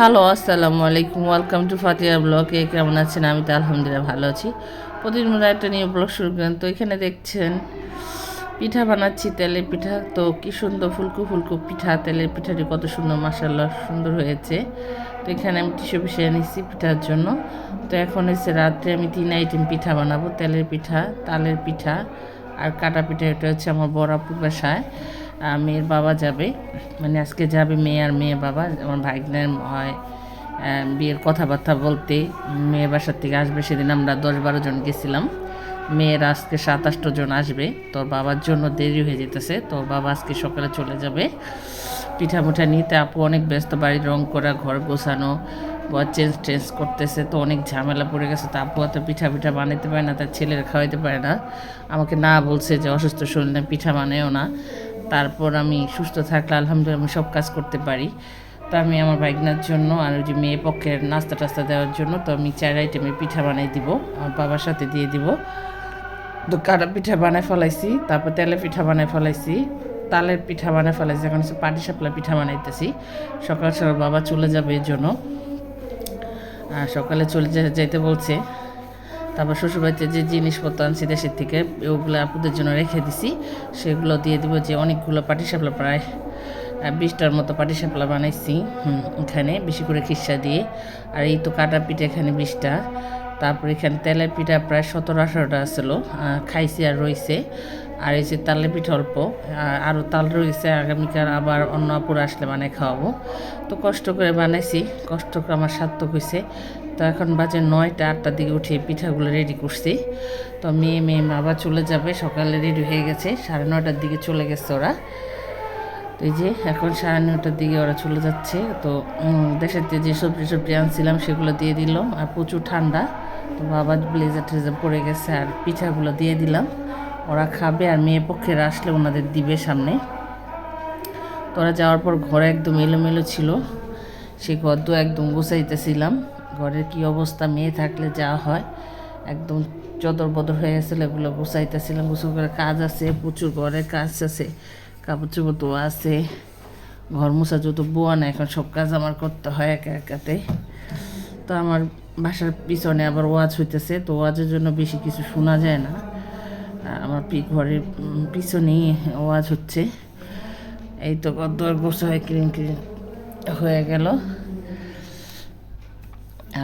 Hello, আসসালামু আলাইকুম। Welcome to Fatiya blog. এ কেমন আছেন? আমি তো আলহামদুলিল্লাহ ভালো আছি। প্রতিদিন একটা নিয়ে ব্লগ শুরু করেন তো এখানে দেখছেন, পিঠা বানাচ্ছি, তেলের পিঠা। তো কি সুন্দর ফুলকু ফুলকু পিঠা, তেলের পিঠাটি কত সুন্দর মাসাল্লাহ সুন্দর হয়েছে। তো এখানে আমি টিসু পিছিয়ে নিচ্ছি পিঠার জন্য। তো এখন এসে রাত্রে আমি তিন আইটেম পিঠা বানাবো, তেলের পিঠা, তালের পিঠা আর কাটা পিঠা। এটা হচ্ছে আমার বড়াপুর বাসায়। মেয়ের বাবা যাবে। মানে আজকে যাবে মেয়ে আর মেয়ে বাবা, আমার ভাইগনের হয় বিয়ের কথাবার্তা বলতে মেয়ের বাসার থেকে আসবে সেদিন আমরা দশ বারো জন গেছিলাম। মেয়ের আজকে সাতাশটো জন আসবে। তোর বাবার জন্য দেরি হয়ে যেতেছে। তোর বাবা আজকে সকালে চলে যাবে। পিঠা মুঠা নিতে আপু অনেক ব্যস্ত, বাড়ির রং করা, ঘর গোছানো বা চেঞ্জ টেঞ্জ করতেছে, তো অনেক ঝামেলা পড়ে গেছে। তো আপু অত পিঠা পিঠা বানাইতে পারে না, তার ছেলের খাওয়াইতে পারে না। আমাকে না বলছে যে অসুস্থ শরীরে পিঠা বানায়ও না। তারপর আমি সুস্থ থাকলে আলহামদুলিল্লাহ আমি সব কাজ করতে পারি। তো আমি আমার বাইকনার জন্য আর ওই যে মেয়ে পক্ষের নাস্তা টাস্তা দেওয়ার জন্য, তো আমি চার আইটেমের পিঠা বানাই দিব, আমার বাবার সাথে দিয়ে দিব। তো কাটা পিঠা বানায় ফেলাইছি, তারপর তেলের পিঠা বানায় ফেলাইছি, তালের পিঠা বানায় ফেলাইছি, এখন হচ্ছে পাটি সাপলা পিঠা বানাইতেছি। সকাল সকাল বাবা চলে যাবে এর জন্য। আর সকালে চলে যেতে বলছে। তারপর শ্বশুরবাড়িতে যে জিনিসপত্র আনছি দেশের থেকে, ওগুলো আপুদের জন্য রেখে দিছি। সেগুলো দিয়ে দিব যে অনেকগুলো পাটি সাপলা প্রায় বিশটার মতো পাটি সাপলা বানাইছি এখানে বেশি করে খিসা দিয়ে। আর এই তো কাটা পিঠা এখানে বিশটা। তারপর এখানে তেলের পিঠা প্রায় সতেরো আঠারোটা আসলো খাইছি আর রইছে। আর এই যে তালের পিঠা অল্প আরও তাল রয়েছে আগামীকাল আবার অন্য আপুর আসলে মানে খাওয়াবো। তো কষ্ট করে বানাইছি, কষ্ট করে আমার সার্থক হয়েছে তো এখন বাজে নয়টা, আটটার দিকে উঠে পিঠাগুলো রেডি করছি। তো মেয়ে মেয়ে বাবা চলে যাবে, সকালে রেডি হয়ে গেছে, সাড়ে নয়টার দিকে চলে গেছে ওরা। তো এই যে এখন সাড়ে নটার দিকে ওরা চলে যাচ্ছে, তো দেশের যে সবজি সবজি আনছিলাম সেগুলো দিয়ে দিল, আর প্রচুর ঠান্ডা। তো বাবা ব্লেজার ট্রেজার পড়ে গেছে আর পিঠাগুলো দিয়ে দিলাম। ওরা খাবে আর মেয়ে পক্ষের আসলে ওনাদের দিবে সামনে। তো ওরা যাওয়ার পর ঘরে একদম এলোমেলো ছিল সেই গদ্য একদম গুছাইতেছিলাম। ঘরের কি অবস্থা, মেয়ে থাকলে যা হয়। একদম চদর বদর হয়ে গেছিল এগুলো গুছাইতেছিলাম গুছু করে কাজ আছে, প্রচুর ঘরের কাজ আছে কাপড় চোপড় ধোয়া আছে, ঘর মোছা যত বোয়া না, এখন সব কাজ আমার করতে হয় একা একাতে। তো আমার বাসার পিছনে আবার ওয়াজ হইতেছে, তো ওয়াজের জন্য বেশি কিছু শোনা যায় না। আমার ঘরের পিছনেই ওয়াজ হচ্ছে। এই তো কত গোসা ক্রিম ক্রিম হয়ে গেল।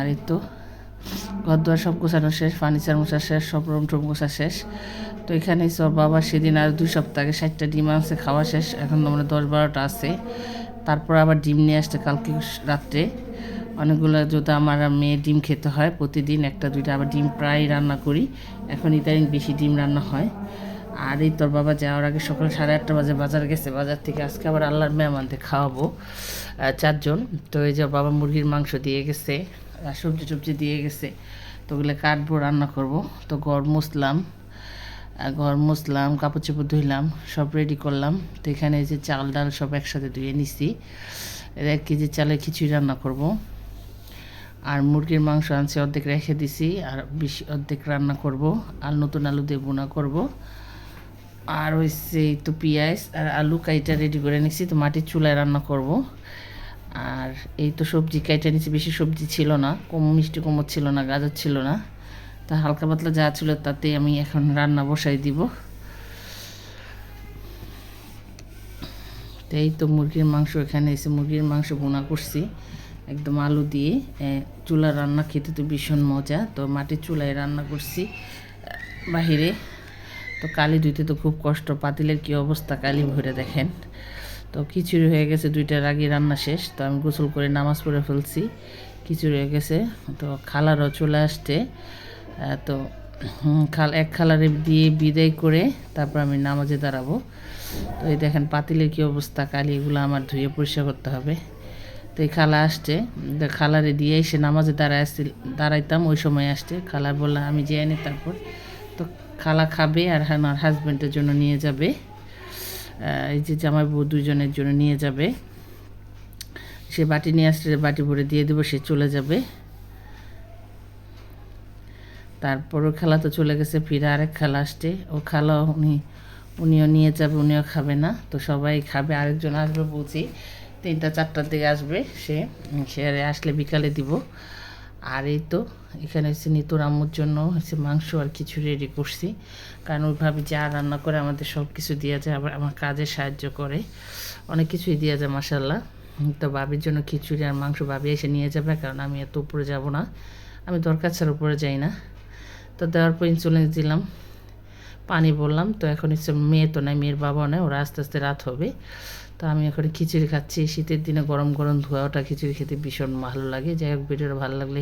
আর এই তো ঘর দুয়ার সব গোছানো শেষ ফার্নিচার মোছা শেষ, সব রুম টুম গোছা শেষ। তো এখানেই সব বাবা সেদিন আর দুই সপ্তাহ আগে ষাটটা ডিম আনছে, খাওয়া শেষ। এখন মানে দশ বারোটা আছে। তারপর আবার ডিম নিয়ে আসছে কালকে রাত্রে। অনেকগুলো যদি আমার মেয়ে ডিম খেতে হয় প্রতিদিন, একটা, দুইটা আবার ডিম প্রায় রান্না করি। এখন ইদানিং বেশি ডিম রান্না হয়। আর এই তোর বাবা যাওয়ার আগে সকাল সাড়ে আটটা বাজে বাজার গেছে। বাজার থেকে আজকে আবার আল্লাহর মেহমানদের খাওয়াবো চারজন। তো এই যে বাবা মুরগির মাংস দিয়ে গেছে। সবজি টবজি দিয়ে গেছে। তো ওগুলো কাটবো, রান্না করব। তো গড় মুসলাম ঘর মুছলাম, কাপড় চোপড় ধুইলাম, সব রেডি করলাম। তো এখানে যে চাল ডাল সব একসাথে ধুয়ে নিছি। এক কেজি চালের খিচুড়ি রান্না করব। আর মুরগির মাংস আনছি, অর্ধেক রেখে দিছি। আর বেশি অর্ধেক রান্না করব। আর নতুন আলু দিয়ে বোনা করব। আর হচ্ছে তো পেঁয়াজ আর আলু কাইটা রেডি করে নিছি। তো মাটির চুলায় রান্না করব। আর এই তো সবজি কাইটা নিছি বেশি সবজি ছিল না কম মিষ্টি কোমর ছিল না, গাজর ছিল না। তা হালকা পাতলা যা ছিল তাতে আমি এখন রান্না বসাই দিব। এই তো মুরগির মাংস, এখানে এসে মুরগির মাংস বোনা করছি। একদম আলু দিয়ে চুলা রান্না খেতে তো ভীষণ মজা। তো মাটির চুলায় রান্না করছি বাহিরে। তো কালি ধুইতে তো খুব কষ্ট, পাতিলের কি অবস্থা কালি ভরে দেখেন। তো খিচুড়ি হয়ে গেছে দুইটার আগে রান্না শেষ। তো আমি গোসল করে নামাজ পড়ে ফেলছি, খিচুড়ি হয়ে গেছে। তো খালারও চলে আসছে। তো খাল, এক খালারে দিয়ে বিদায় করে তারপর আমি নামাজে দাঁড়াবো। তো এই দেখেন পাতিলের কী অবস্থা, কালি এগুলো আমার ধুয়ে পরিষ্কার করতে হবে। তো এই খালা আসছে খালারে দিয়ে এসে নামাজে দাঁড়ায় আসছিল দাঁড়াইতাম, ওই সময় আসছে। খালা বললাম আমি যেয়ে নি তারপর। তো খালা খাবে আর আমার হাজব্যান্ডের জন্য নিয়ে যাবে। এই যে জামাই বউ দুজনের জন্য নিয়ে যাবে। সে বাটি নিয়ে আসলে বাটি ভরে দিয়ে দেবো, সে চলে যাবে। তারপরও খেলা তো চলে গেছে, ফিরে আরেক খেলা আসছে। ও খালা, উনি, উনিও নিয়ে যাবে, উনিও খাবে না। তো সবাই খাবে, আরেকজন আসবে বলছি। তিনটা, চারটার দিকে আসবে সে। সে আসলে বিকালে দিব। আর এই তো, এখানে হচ্ছে নিতুর আম্মুর জন্য হচ্ছে মাংস আর কিছু রেডি করছি। কারণ ওই ভাবি যা রান্না করে আমাদের সব কিছু দিয়ে যায়, আবার আমার কাজে সাহায্য করে। অনেক কিছুই দিয়ে যায় মাসাল্লাহ তো বাবির জন্য খিচুড়ি আর মাংস বাবি এসে নিয়ে যাবে, কারণ আমি এত উপরে যাব না। আমি দরকার ছাড়া উপরে যাই না। তো দেওয়ার পর ইনসুলেন্স দিলাম, পানি বললাম। তো এখন হচ্ছে মেয়ে তো নাই, মেয়ের বাবা নয় ওরা আস্তে আস্তে রাত হবে। তো আমি এখন খিচুড়ি খাচ্ছি, শীতের দিনে গরম গরম ধোয়া ওটা খিচুড়ি খেতে ভীষণ ভালো লাগে। যাই হোক, ভিডিওটা ভালো লাগলে